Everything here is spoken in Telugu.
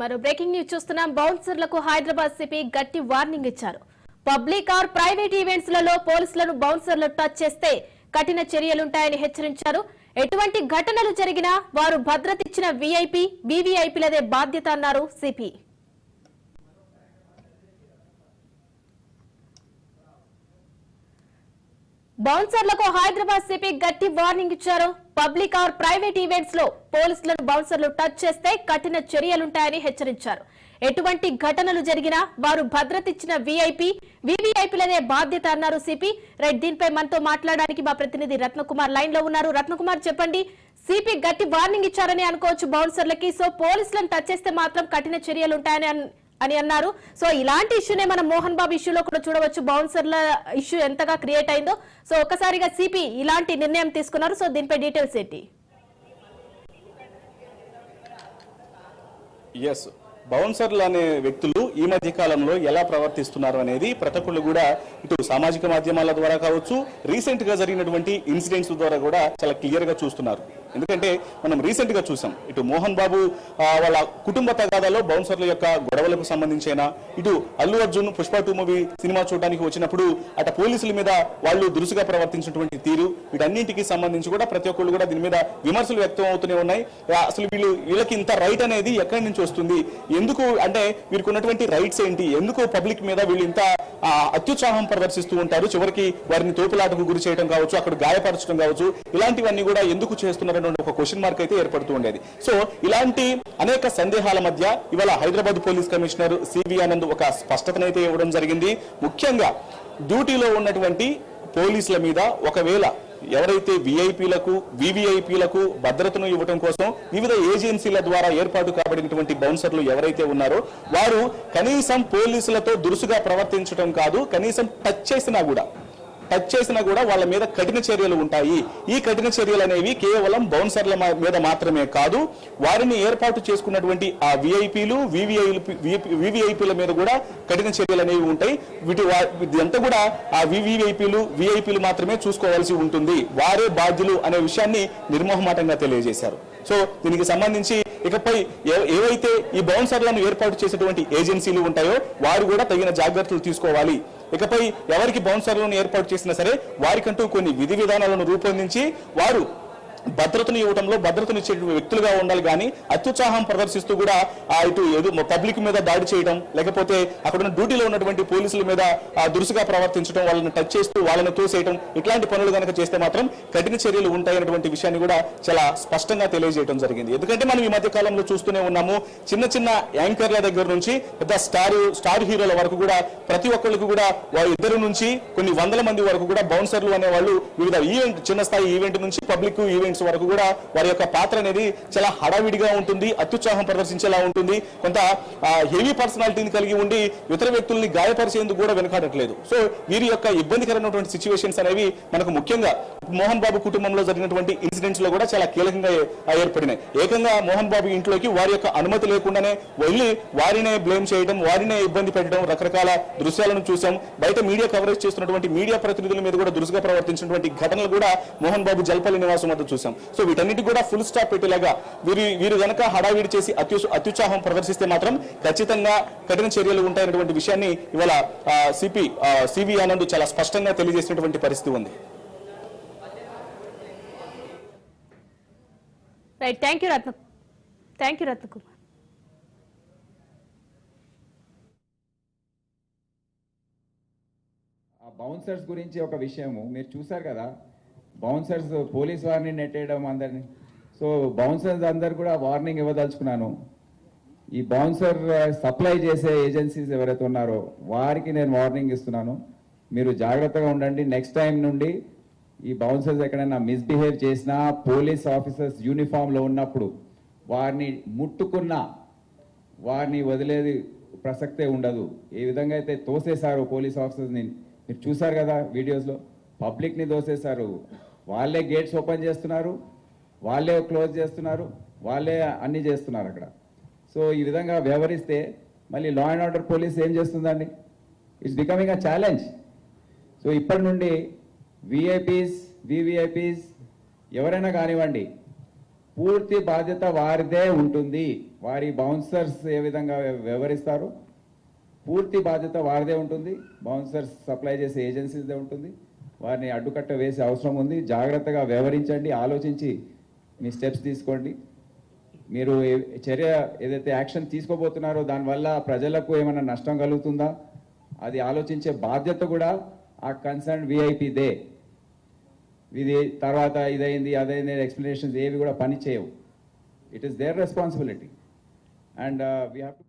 మరో బ్రేకింగ్ న్యూస్ చూస్తున్నాం. బౌన్సర్లకు హైదరాబాద్ సిపి గట్టి వార్నింగ్ ఇచ్చారు. పబ్లిక్ ఆర్ ప్రైవేట్ ఈవెంట్స్లలో పోలీసులను బౌన్సర్లు టచ్ చేస్తే కఠిన చర్యలుంటాయని హెచ్చరించారు. ఎటువంటి ఘటనలు జరిగినా వారు భద్రత ఇచ్చిన వీఐపీ వీవీఐపీలదే బాధ్యత అన్నారు సిపి. బౌన్సర్లకు హైదరాబాద్ సిపి గట్టి వార్నింగ్ ఇచ్చారు. పబ్లిక్ ఆర్ ప్రైవేట్ ఈవెంట్స్లో పోలీసులను బౌన్సర్లు టచ్ చేస్తే కఠిన చర్యలుంటాయని హెచ్చరించారు. ఎటువంటి ఘటనలు జరిగినా వారు భద్రత ఇచ్చిన వీఐపీ వీవీఐపీలనే బాధ్యత అన్నారు సిపి. రైట్ దీనిపై మనతో మాట్లాడడానికి మా ప్రతినిధి రత్నకుమార్ లైన్లో ఉన్నారు. రత్నకుమార్ చెప్పండి. సిపి గట్టి వార్నింగ్ ఇచ్చారని అనుకోవచ్చు బౌన్సర్లకి. సో పోలీసులను టచ్ చేస్తే మాత్రం కఠిన చర్యలు ఉంటాయని అని అన్నారు. సో ఇలాంటి ఇష్యూనే మనం మోహన్ బాబు ఇష్యూలో కూడా చూడవచ్చు. బౌన్సర్ల ఇష్యూ ఎంతగా క్రియేట్ అయిందో. సో ఒక్కసారిగా సిపి ఇలాంటి నిర్ణయం తీసుకున్నారు. సో దీనిపై డీటెయిల్స్ ఏంటి? ఎస్ బౌన్సర్లు అనే వ్యక్తులు ఈ మధ్య కాలంలో ఎలా ప్రవర్తిస్తున్నారు అనేది ప్రతకులు కూడా ఇటు సామాజిక మాధ్యమాల ద్వారా కావచ్చు రీసెంట్గా జరిగినటువంటి ఇన్సిడెంట్స్ ద్వారా కూడా చాలా క్లియర్గా చూస్తున్నారు. ఎందుకంటే మనం రీసెంట్గా చూసాం ఇటు మోహన్ బాబు వాళ్ళ కుటుంబ తగాదాలో బౌన్సర్ల యొక్క గొడవలకు సంబంధించిన ఇటు Allu Arjun Pushpa two movie cinema చూడడానికి వచ్చినప్పుడు అటు పోలీసుల మీద వాళ్ళు దురుసుగా ప్రవర్తించినటువంటి తీరు వీటన్నింటికి సంబంధించి కూడా ప్రతి ఒక్కళ్ళు కూడా దీని మీద విమర్శలు వ్యక్తం అవుతూనే ఉన్నాయి. అసలు వీళ్ళు వీళ్ళకి ఇంత రైట్ అనేది ఎక్కడి నుంచి వస్తుంది? ఎందుకు అంటే వీరికి ఉన్నటువంటి రైట్స్ ఏంటి? ఎందుకు పబ్లిక్ మీద వీళ్ళు ఇంత ఆ, అత్యుత్సాహం ప్రదర్శిస్తూ ఉంటారు? చివరికి వారిని తోపులాటకు గురి చేయడం కావచ్చు అక్కడ గాయపరచడం కావచ్చు ఇలాంటివన్నీ కూడా ఎందుకు అనేటువంటి ఒక క్వశ్చన్ మార్క్ అయితే ఏర్పడుతూ ఉండేది. సో ఇలాంటి అనేక సందేహాల మధ్య ఇవాళ Hyderabad police commissioner CV Anand ఒక స్పష్టతనైతే ఇవ్వడం జరిగింది. ముఖ్యంగా డ్యూటీలో ఉన్నటువంటి పోలీసుల మీద ఒకవేళ ఎవరైతే విఐపీలకు వివిఐపీలకు భద్రతను ఇవ్వడం కోసం వివిధ ఏజెన్సీల ద్వారా ఏర్పాటు కాబడినటువంటి బౌన్సర్లు ఎవరైతే ఉన్నారో వారు కనీసం పోలీసులతో దురుసుగా ప్రవర్తించడం కాదు కనీసం టచ్ చేసినా కూడా టచ్ చేసినా కూడా వాళ్ళ మీద కఠిన చర్యలు ఉంటాయి. ఈ కఠిన చర్యలు అనేవి కేవలం బౌన్సర్ల మీద మాత్రమే కాదు వారిని ఏర్పాటు చేసుకున్నటువంటి ఆ విఐపీలు వివిఐపీల మీద కూడా కఠిన చర్యలు అనేవి ఉంటాయి. వీటి ఇదంతా కూడా ఆ వివిఐపీలు విఐపీలు మాత్రమే చూసుకోవాల్సి ఉంటుంది. వారే బాధ్యులు అనే విషయాన్ని నిర్మోహమాటంగా తెలియజేశారు. సో దీనికి సంబంధించి ఇకపై ఏవైతే ఈ బౌన్సర్లను ఏర్పాటు చేసేటువంటి ఏజెన్సీలు ఉంటాయో వారు కూడా తగిన జాగ్రత్తలు తీసుకోవాలి. ఇకపై ఎవరికి బౌన్సర్లను ఏర్పాటు చేసినా సరే వారికంటూ కొన్ని విధి విధానాలను రూపొందించి వారు భద్రతను ఇవ్వడంలో భద్రతను ఇచ్చే వ్యక్తులుగా ఉండాలి కానీ అత్యుత్సాహం ప్రదర్శిస్తూ కూడా ఆ ఇటు ఏదో పబ్లిక్ మీద దాడి చేయడం లేకపోతే అక్కడ ఉన్న డ్యూటీలో ఉన్నటువంటి పోలీసుల మీద ఆ దురుసుగా ప్రవర్తించడం వాళ్ళని టచ్ చేస్తూ వాళ్ళని తోసేయడం ఇట్లాంటి పనులు కనుక చేస్తే మాత్రం కఠిన చర్యలు ఉంటాయన్నటువంటి విషయాన్ని కూడా చాలా స్పష్టంగా తెలియజేయడం జరిగింది. ఎందుకంటే మనం ఈ మధ్య కాలంలో చూస్తూనే ఉన్నాము చిన్న చిన్న యాంకర్ల దగ్గర నుంచి పెద్ద స్టార్ స్టార్ హీరోల వరకు కూడా ప్రతి ఒక్కరికి కూడా వారి ఇద్దరు నుంచి కొన్ని వందల మంది వరకు కూడా బౌన్సర్లు అనేవాళ్ళు వివిధ ఈవెంట్ చిన్న స్థాయి ఈవెంట్ నుంచి పబ్లిక్ ఈవెంట్ ఈవెంట్స్ వరకు కూడా వారి యొక్క పాత్ర అనేది చాలా హడావిడిగా ఉంటుంది అత్యుత్సాహం ప్రదర్శించేలా ఉంటుంది. కొంత హెవీ పర్సనాలిటీని కలిగి ఉండి ఇతర వ్యక్తుల్ని గాయపరిచేందుకు కూడా వెనకాడట్లేదు. సో వీరి యొక్క ఇబ్బందికరమైనటువంటి సిచ్యువేషన్స్ అనేవి మనకు ముఖ్యంగా మోహన్ బాబు కుటుంబంలో జరిగినటువంటి ఇన్సిడెంట్స్లో కూడా చాలా కీలకంగా ఏర్పడినాయి. ఏకంగా మోహన్ బాబు ఇంట్లోకి వారి యొక్క అనుమతి లేకుండానే వెళ్ళి వారినే బ్లేమ్ చేయడం వారినే ఇబ్బంది పెట్టడం రకరకాల దృశ్యాలను చూసాం. బయట మీడియా కవరేజ్ చేస్తున్నటువంటి మీడియా ప్రతినిధుల మీద కూడా దురుసుగా ప్రవర్తించినటువంటి ఘటనలు కూడా మోహన్ బాబు జల్పల్లి నివాసం వద్ద చూసాం సో వీటన్నిటి కూడా ఫుల్ స్టాప్ పెట్టేలాగా వీరి వీరు గనక హడావిడి చేసి అత్యు అత్యుత్సాహం ప్రదర్శిస్తే మాత్రం ఖచ్చితంగా కఠిన చర్యలు ఉంటాయన్నటువంటి విషయాన్ని ఇవాళ సిపి సివి ఆనంద్ చాలా స్పష్టంగా తెలియజేసినటువంటి పరిస్థితి ఉంది. Right thank you Ratna thank you Ratnakumar ఆ బౌన్సర్స్ గురించి ఒక విషయము. మీరు చూసారు కదా? బౌన్సర్స్ పోలీస్ వారిని నెట్టేయడం అందరిని. సో బౌన్సర్స్ అందరు కూడా వార్నింగ్ ఇవ్వదలుచుకున్నాను. ఈ బౌన్సర్ సప్లై uh, చేసే ఏజెన్సీస్ ఎవరైతే ఉన్నారో వారికి నేను వార్నింగ్ ఇస్తున్నాను. మీరు జాగ్రత్తగా ఉండండి. నెక్స్ట్ టైం నుండి ఈ బౌన్సర్స్ ఎక్కడైనా మిస్బిహేవ్ చేసినా పోలీస్ ఆఫీసర్స్ యూనిఫామ్లో ఉన్నప్పుడు వారిని ముట్టుకున్నా వారిని వదిలేది ప్రసక్తే ఉండదు. ఏ విధంగా అయితే తోసేశారు పోలీస్ ఆఫీసర్స్ని మీరు చూసారు కదా వీడియోస్లో పబ్లిక్ని దోసేశారు. వాళ్ళే గేట్స్ ఓపెన్ చేస్తున్నారు. వాళ్ళే క్లోజ్ చేస్తున్నారు. వాళ్ళే అన్నీ చేస్తున్నారు అక్కడ. సో ఈ విధంగా వ్యవహరిస్తే మళ్ళీ లా అండ్ ఆర్డర్ పోలీస్ ఏం చేస్తుందండి? It's becoming a challenge so ఇప్పటి నుండి విఐపీస్ వివిఐపీస్ ఎవరైనా కానివ్వండి పూర్తి బాధ్యత వారిదే ఉంటుంది. వారి బౌన్సర్స్ ఏ విధంగా వ్యవహరిస్తారు? పూర్తి బాధ్యత వారిదే ఉంటుంది. బౌన్సర్స్ సప్లై చేసే ఏజెన్సీదే ఉంటుంది. వారిని అడ్డుకట్ట వేసే అవసరం ఉంది. జాగ్రత్తగా వ్యవహరించండి. ఆలోచించి మీ స్టెప్స్ తీసుకోండి. మీరు చర్య ఏదైతే యాక్షన్ తీసుకోబోతున్నారో దానివల్ల ప్రజలకు ఏమైనా నష్టం కలుగుతుందా? అది ఆలోచించే బాధ్యత కూడా ఆ కన్సర్న్ విఐపి దే. ఇది తర్వాత ఇదైంది అదైంది ఎక్స్ప్లెనేషన్స్ ఏవి కూడా పని చేయవు. It is their responsibility and we have to